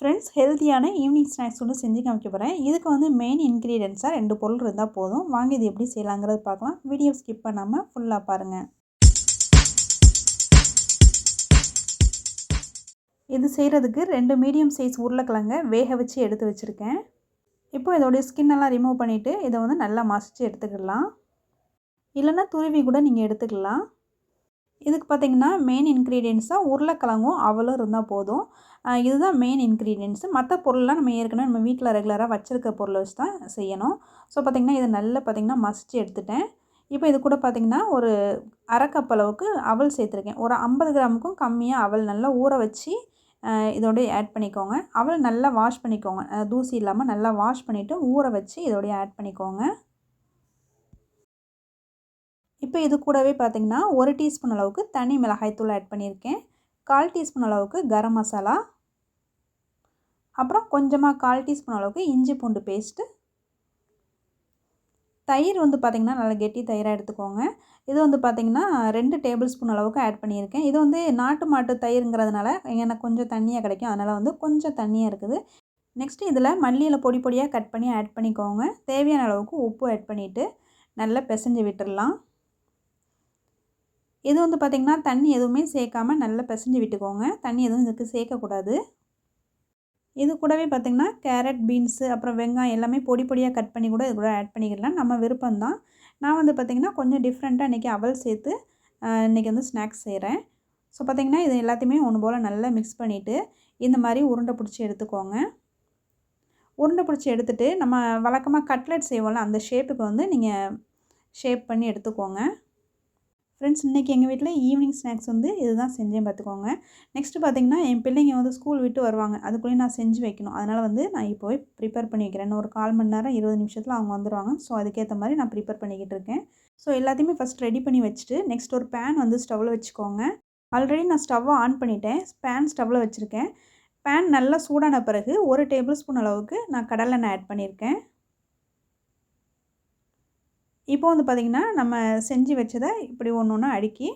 Friends ஹெல்த்தியான evening snacks ஒன்று செஞ்சு காமிக்க போகிறேன் இதுக்கு வந்து மெயின் இன்க்ரீடியன்ஸாக ரெண்டு பொருள் இருந்தால் போதும். வாங்கி இது எப்படி செய்யலாங்கிறது பார்க்கலாம். வீடியோ ஸ்கிப் பண்ணாமல் ஃபுல்லாக பாருங்கள் இது செய்கிறதுக்கு ரெண்டு மீடியம் சைஸ் உருளைக்கிழங்க வேக வச்சு எடுத்து வச்சுருக்கேன். இப்போ இதோடைய ஸ்கின்னெல்லாம் ரிமூவ் பண்ணிவிட்டு இதை வந்து நல்லா மசித்து எடுத்துக்கலாம் இல்லைன்னா துருவி கூட நீங்கள் எடுத்துக்கலாம். இதுக்கு பார்த்திங்கன்னா மெயின் இன்க்ரீடியன்ஸாக உருளைக்கிழங்கும் அவலும் இருந்தால் போதும். இதுதான் மெயின் இன்க்ரீடியன்ஸு மற்ற பொருள்லாம் நம்ம ஏற்கனவே நம்ம வீட்டில் ரெகுலராக வச்சுருக்க பொருளை வச்சு தான் செய்யணும். ஸோ பார்த்திங்கன்னா இதை நல்லா பார்த்திங்கன்னா மசித்து எடுத்துட்டேன். இப்போ இது கூட பார்த்திங்கன்னா ஒரு அரைக்கப் அளவுக்கு அவல் சேர்த்துருக்கேன். ஒரு ஐம்பது கிராமுக்கும் கம்மியாக அவல் நல்லா ஊற வச்சு இதோடய ஆட் பண்ணிக்கோங்க. அவல் நல்லா வாஷ் பண்ணிக்கோங்க. தூசி இல்லாமல் நல்லா வாஷ் பண்ணிவிட்டு ஊற வச்சு இதோடய ஆட் பண்ணிக்கோங்க. இப்போ இது கூடவே பார்த்திங்கன்னா ஒரு டீஸ்பூன் அளவுக்கு தனி மிளகாய்த்தூள் ஆட் பண்ணியிருக்கேன். கால் டீஸ்பூன் அளவுக்கு கரம் மசாலா. அப்புறம் கொஞ்சமாக கால் டீஸ்பூன் அளவுக்கு இஞ்சி பூண்டு பேஸ்ட்டு தயிர் வந்து பார்த்திங்கன்னா நல்லா கெட்டி தயிராக எடுத்துக்கோங்க. இது வந்து பார்த்திங்கன்னா ரெண்டு டேபிள் ஸ்பூன் அளவுக்கு ஆட் பண்ணியிருக்கேன். இது வந்து நாட்டு மாட்டு தயிருங்கிறதுனால எனக்கு கொஞ்சம் தண்ணியாக கிடைக்கும். அதனால் வந்து கொஞ்சம் தண்ணியாக இருக்குது. நெக்ஸ்ட்டு இதில் மல்லியில் பொடி பொடியாக கட் பண்ணி ஆட் பண்ணிக்கோங்க. தேவையான அளவுக்கு உப்பு ஆட் பண்ணிவிட்டு நல்லா பிசைஞ்சு விட்டுடலாம் இது வந்து பார்த்திங்கன்னா தண்ணி எதுவுமே சேர்க்காமல் நல்லா பிசைஞ்சு விட்டுக்கோங்க. தண்ணி எதுவும் இதுக்கு சேர்க்கக்கூடாது இது கூடவே பார்த்திங்கன்னா கேரட் பீன்ஸு அப்புறம் வெங்காயம் எல்லாமே பொடி பொடியாக கட் பண்ணி கூட இது கூட ஆட் பண்ணிக்கலாம். நம்ம விருப்பம்தான். நான் வந்து பார்த்திங்கன்னா கொஞ்சம் டிஃப்ரெண்ட்டாக இன்றைக்கி அவல் சேர்த்து இன்றைக்கி வந்து ஸ்நாக்ஸ் செய்கிறேன் ஸோ பார்த்திங்கன்னா இது எல்லாத்தையுமே ஒன்று போல் நல்லா மிக்ஸ் பண்ணிவிட்டு இந்த மாதிரி உருண்டை பிடிச்சி எடுத்துக்கோங்க. உருண்டை பிடிச்சி எடுத்துகிட்டு நம்ம வழக்கமாக கட்லெட் செய்வோம்ல அந்த ஷேப்புக்கு வந்து நீங்கள் ஷேப் பண்ணி எடுத்துக்கோங்க. ஃப்ரெண்ட்ஸ் இன்றைக்கி எங்கள் வீட்டில் ஈவினிங் ஸ்நாக்ஸ் வந்து இதுதான் செஞ்சேன் பார்த்துக்கோங்க நெக்ஸ்ட்டு பார்த்திங்கன்னா என் பிள்ளைங்க வந்து ஸ்கூல் விட்டு வருவாங்க. அதுக்குள்ளேயும் நான் செஞ்சு வைக்கணும். அதனால் வந்து நான் இப்போ ப்ரிப்பேர் பண்ணி வைக்கிறேன். ஒரு கால் மணி நேரம் இருபது நிமிஷத்தில் அவங்க வந்துடுவாங்க ஸோ அதுக்கேற்ற மாதிரி நான் ப்ரிப்பேர் பண்ணிக்கிட்டு இருக்கேன். ஸோ எல்லாத்தையுமே ஃபஸ்ட் ரெடி பண்ணி வச்சுட்டு நெக்ஸ்ட் ஒரு பேன் வந்து ஸ்டவ்வில் வச்சுக்கோங்க. ஆல்ரெடி நான் ஸ்டவ்வை ஆன் பண்ணிட்டேன். பேன் ஸ்டவ்வில் வச்சுருக்கேன். பேன் நல்லா சூடான பிறகு ஒரு டேபிள் ஸ்பூன் அளவுக்கு நான் கடலெண்ணெய் ஆட் பண்ணியிருக்கேன். இப்போ வந்து பார்த்திங்கன்னா நம்ம செஞ்சு வச்சதை இப்படி ஒன்று ஒன்று அடுக்கி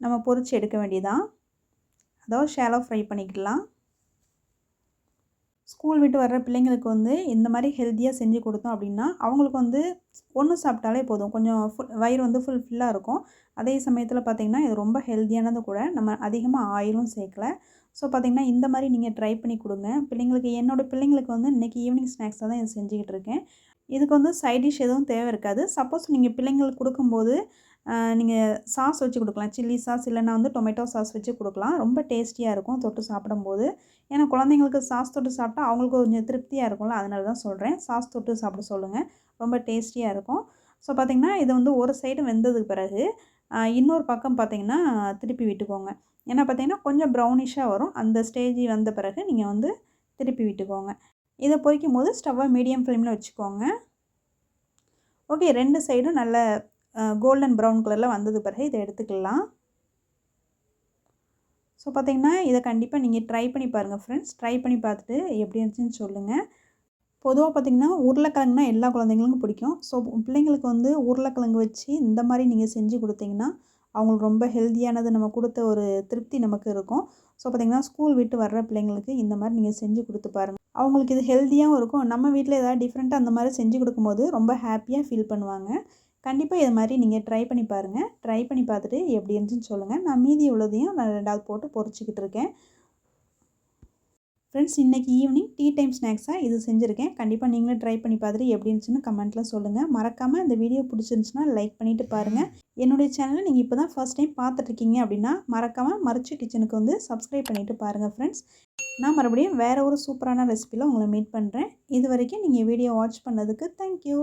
நம்ம பொறிச்சு எடுக்க வேண்டியதான் அதாவது ஷேலோ ஃப்ரை பண்ணிக்கலாம். ஸ்கூல் விட்டு வர்ற பிள்ளைங்களுக்கு வந்து இந்த மாதிரி ஹெல்த்தியாக செஞ்சு கொடுத்தோம் அப்படின்னா அவங்களுக்கு வந்து ஒன்று சாப்பிட்டாலே போதும். கொஞ்சம் ஃபுல் வயிறு வந்து ஃபுல் ஃபில்லாக இருக்கும். அதே சமயத்தில் பார்த்திங்கன்னா இது ரொம்ப ஹெல்த்தியானது கூட நம்ம அதிகமாக ஆயிலும் சேர்க்கல. ஸோ பார்த்திங்கன்னா இந்த மாதிரி நீங்கள் ட்ரை பண்ணி கொடுங்க. பிள்ளைங்களுக்கு என்னோடய பிள்ளைங்களுக்கு வந்து இன்றைக்கி ஈவினிங் ஸ்நாக்ஸாக தான் இது செஞ்சுக்கிட்டு இருக்கேன். இதுக்கு வந்து சைட் டிஷ் எதுவும் தேவை இருக்காது. சப்போஸ் நீங்கள் பிள்ளைங்களுக்கு கொடுக்கும்போது நீங்கள் சாஸ் வச்சு கொடுக்கலாம். சில்லி சாஸ் இல்லைனா வந்து டொமேட்டோ சாஸ் வச்சு கொடுக்கலாம். ரொம்ப டேஸ்டியாக இருக்கும் தொட்டு சாப்பிடும்போது. ஏன்னா குழந்தைங்களுக்கு சாஸ் தொட்டு சாப்பிட்டா அவங்களுக்கு கொஞ்சம் திருப்தியாக இருக்கும்ல. அதனால தான் சொல்கிறேன் சாஸ் தொட்டு சாப்பிட சொல்லுங்கள் ரொம்ப டேஸ்டியாக இருக்கும். ஸோ பார்த்திங்கன்னா இது வந்து ஒரு சைடு வெந்ததுக்கு பிறகு இன்னொரு பக்கம் பார்த்திங்கன்னா திருப்பி விட்டுக்கோங்க. ஏன்னா பார்த்திங்கன்னா கொஞ்சம் ப்ரௌனிஷாக வரும். அந்த ஸ்டேஜ் வந்த பிறகு நீங்கள் வந்து திருப்பி விட்டுக்கோங்க. இதை பொரிக்கும் போது ஸ்டவ்வை மீடியம் ஃப்ளேமில் வச்சுக்கோங்க. ஓகே ரெண்டு சைடும் நல்ல கோல்டன் ப்ரௌன் கலரில் வந்தது பிறகு இதை எடுத்துக்கலாம். ஸோ பார்த்திங்கன்னா இதை கண்டிப்பாக நீங்கள் ட்ரை பண்ணி பாருங்கள் ஃப்ரெண்ட்ஸ் ட்ரை பண்ணி பார்த்துட்டு எப்படி இருந்துச்சுன்னு சொல்லுங்கள் பொதுவாக பார்த்திங்கன்னா உருளைக்கிழங்குனா எல்லா குழந்தைங்களுக்கும் பிடிக்கும். ஸோ பிள்ளைங்களுக்கு வந்து உருளைக்கிழங்கு வச்சு இந்த மாதிரி நீங்கள் செஞ்சு கொடுத்தீங்கன்னா அவங்களுக்கு ரொம்ப ஹெல்த்தியானது நம்ம கொடுத்த ஒரு திருப்தி நமக்கு இருக்கும். ஸோ பார்த்திங்கன்னா ஸ்கூல் விட்டு வர்ற பிள்ளைங்களுக்கு இந்த மாதிரி நீங்கள் செஞ்சு கொடுத்து பாருங்கள் அவங்களுக்கு இது ஹெல்த்தியாகவும் இருக்கும். நம்ம வீட்டில் ஏதாவது டிஃப்ரெண்ட்டாக அந்த மாதிரி செஞ்சு கொடுக்கும்போது ரொம்ப ஹாப்பியாக ஃபீல் பண்ணுவாங்க. கண்டிப்பாக இது மாதிரி நீங்கள் ட்ரை பண்ணி பாருங்கள் ட்ரை பண்ணி பார்த்துட்டு எப்படி இருந்துச்சுன்னு சொல்லுங்கள் நான் மீதி உள்ளதையும் நான் ரெண்டாவது போட்டு பொறிச்சிக்கிட்டு இருக்கேன். ஃப்ரெண்ட்ஸ் இன்றைக்கி ஈவினிங் டீ டைம் ஸ்நாக்ஸாக இது செஞ்சுருக்கேன். கண்டிப்பாக நீங்களும் ட்ரை பண்ணி பார்த்துட்டு எப்படி இருந்துச்சுன்னு கமெண்ட்டில் சொல்லுங்கள் மறக்காமல் இந்த வீடியோ பிடிச்சிருந்துச்சுன்னா லைக் பண்ணிவிட்டு பாருங்கள் என்னுடைய சேனலை நீங்கள் இப்போ தான் ஃபஸ்ட் டைம் பார்த்துட்ருக்கீங்க அப்படின்னா மறக்காமல் மறுச்சு கிச்சனுக்கு வந்து சப்ஸ்கிரைப் பண்ணிவிட்டு பாருங்கள் ஃப்ரெண்ட்ஸ் நான் மறுபடியும் வேறு ஒரு சூப்பரான ரெசிப்பியில் உங்களை மீட் பண்ணுறேன் இது வரைக்கும் நீங்கள் வீடியோ வாட்ச் பண்ணதுக்கு தேங்க்யூ